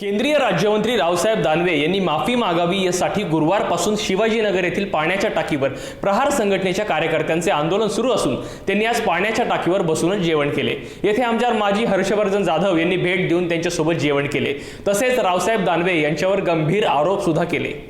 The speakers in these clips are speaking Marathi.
केंद्रीय राज्यमंत्री रावसाहेब दानवे यांनी माफी मागावी यासाठी गुरुवारपासून शिवाजीनगर येथील पाण्याच्या टाकीवर प्रहार संघटनेच्या कार्यकर्त्यांचे आंदोलन सुरू असून त्यांनी आज पाण्याच्या टाकीवर बसूनच जेवण केले. येथे आमदार माजी हर्षवर्धन जाधव यांनी भेट देऊन त्यांच्यासोबत जेवण केले. तसेच रावसाहेब दानवे यांच्यावर गंभीर आरोप सुद्धा केले.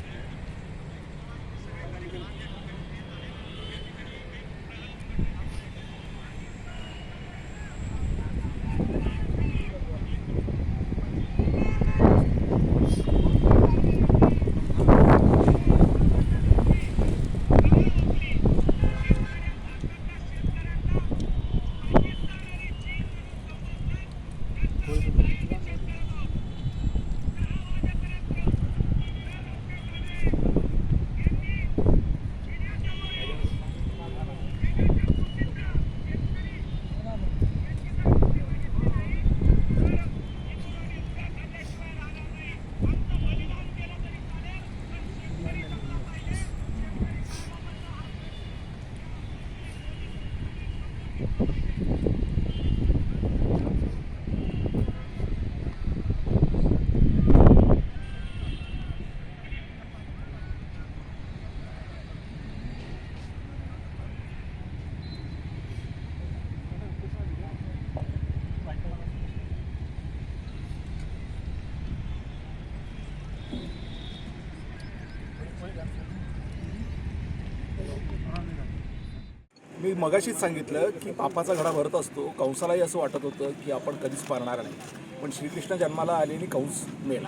मी मगाशीच सांगितलं की पापाचा घडा भरत असतो कंसालाही असं वाटत होतं की आपण कधीच मरणार नाही. पण श्रीकृष्ण जन्माला आलेली कंस मेला.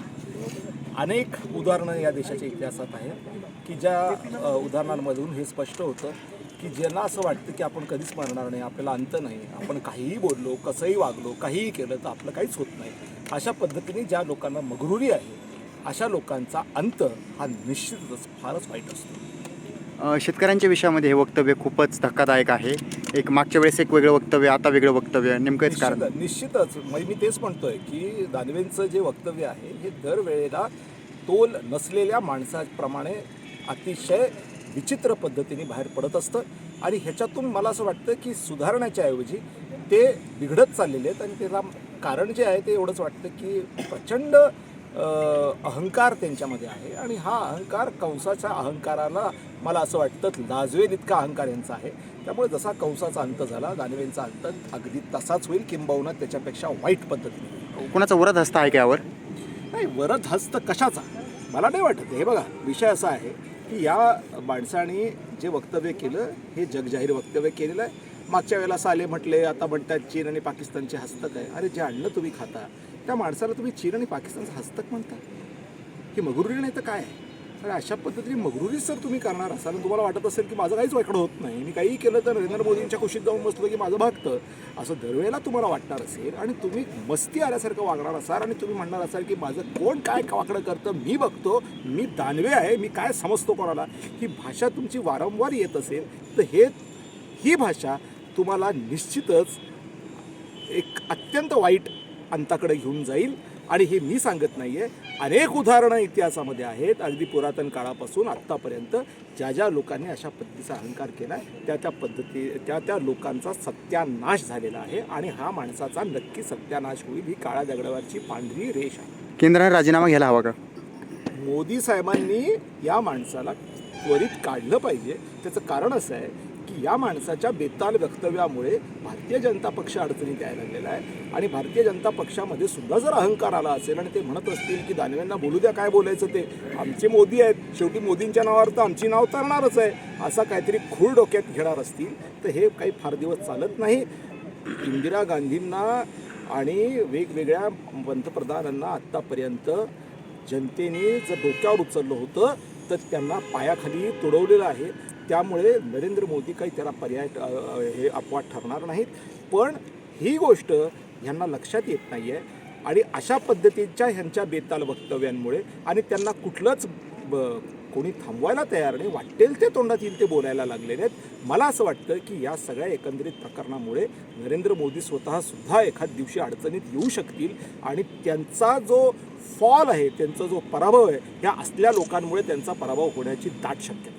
अनेक उदाहरणं या देशाच्या इतिहासात आहेत की ज्या उदाहरणांमधून हे स्पष्ट होतं की ज्यांना असं वाटतं की आपण कधीच मरणार नाही आपल्याला अंत नाही आपण काहीही बोललो कसंही वागलो काहीही केलं तर आपलं काहीच होत नाही. अशा पद्धतीने ज्या लोकांना मगरुरी आहे अशा लोकांचा अंत हा निश्चितच फारच वाईट असतो. शेतकऱ्यांच्या विषयामध्ये हे वक्तव्य खूपच धक्कादायक आहे. एक मागच्या वेळेस एक वेगळं वक्तव्य आता वेगळं वक्तव्य नेमकं कारण. निश्चितच म्हणजे मी तेच म्हणतोय की दानवेंचं जे वक्तव्य आहे हे दरवेळेला तोल नसलेल्या माणसाप्रमाणे अतिशय विचित्र पद्धतीने बाहेर पडत असतं. आणि ह्याच्यातून मला असं वाटतं की सुधारण्याच्या ऐवजी ते बिघडत चाललेले आहेत. आणि त्याला कारण जे आहे ते एवढंच वाटतं की प्रचंड अहंकार त्यांच्यामध्ये आहे आणि हा अहंकार कंसाच्या अहंकाराला मला असं वाटतं लाजवेल इतका अहंकार यांचा आहे. त्यामुळे जसा कंसाचा अंत झाला दानवेंचा अंत अगदी तसाच होईल किंबहुना त्याच्यापेक्षा वाईट पद्धतीने. कोणाचा वरद हस्ता आहे का यावर? नाही वरद हस्त कशाचा? मला नाही वाटत हे बघा विषय असा आहे की या माणसाने जे वक्तव्य केलं हे जगजाहीर वक्तव्य केलेलं आहे. मागच्या वेळेला साले म्हटले आता म्हणतात चीन आणि पाकिस्तानचे हस्तक आहे. अरे जे अन्न तुम्ही खाता त्या माणसाला तुम्ही चीन आणि पाकिस्तानचं हस्तक म्हणता? ही मगरुरी नाही तर काय? आहे आणि अशा पद्धतीने मगरुरीच जर तुम्ही करणार असाल. आणि तुम्हाला वाटत असेल की माझं काहीच वाकडं होत नाही. मी काही केलं तर नरेंद्र मोदींच्या खुशीत जाऊन बसलो की माझं भागतं. असं दरवेळेला तुम्हाला वाटणार असेल आणि तुम्ही मस्ती आल्यासारखं वागणार असाल आणि तुम्ही म्हणणार असाल की माझं कोण काय वाकडं करतं मी बघतो मी दानवे आहे मी काय समजतो कोणाला? ही भाषा तुमची वारंवार येत असेल तर हे ही भाषा तुम्हाला निश्चितच एक अत्यंत वाईट अंताकडे घेऊन जाईल. आणि हे मी सांगत नाही आहे अनेक उदाहरणं इतिहासामध्ये आहेत. अगदी पुरातन काळापासून आत्तापर्यंत ज्या ज्या लोकांनी अशा पद्धतीचा अहंकार केला आहे त्या त्या पद्धती त्या त्या लोकांचा सत्यानाश झालेला आहे. आणि हा माणसाचा नक्की सत्यानाश होईल ही काळ्या दगडावरची पांढरी रेष आहे. केंद्राने राजीनामा घ्यायला हवा का? मोदी साहेबांनी या माणसाला त्वरित काढलं पाहिजे. त्याचं कारण असं आहे की या माणसाच्या बेताल वक्तव्यामुळे भारतीय जनता पक्ष अडचणीत यायला लागलेला आहे. आणि भारतीय जनता पक्षामध्ये सुद्धा जर अहंकार आला असेल आणि ते म्हणत असतील की दानवेंना बोलू द्या काय बोलायचं ते आमचे मोदी आहेत. शेवटी मोदींच्या नावावर तर आमची नाव तरणारच आहे. असा काहीतरी खूळ डोक्यात घेणार असतील तर हे काही फार दिवस चालत नाही. इंदिरा गांधींना आणि वेगवेगळ्या पंतप्रधानांना आत्तापर्यंत जनतेने जर डोक्यावर उचललं होतं तर त्यांना पायाखाली तुडवलेलं आहे. त्यामुळे नरेंद्र मोदी काही त्याला पर्याय हे अपवाद ठरणार नाहीत पण ही गोष्ट ह्यांना लक्षात येत नाही आहे आणि अशा पद्धतीच्या ह्यांच्या बेताल वक्तव्यांमुळे आणि त्यांना कुठलंच कोणी थांबवायला तयार नाही वाटेल ते तोंडात येईल ते बोलायला लागलेले आहेत मला असं वाटतं की या सगळ्या एकंदरीत प्रकरणामुळे नरेंद्र मोदी स्वतःसुद्धा एखाद दिवशी अडचणीत येऊ शकतील आणि त्यांचा जो फॉल आहे त्यांचा जो पराभव आहे ह्या असल्या लोकांमुळे त्यांचा पराभव होण्याची दाट शक्यता आहे.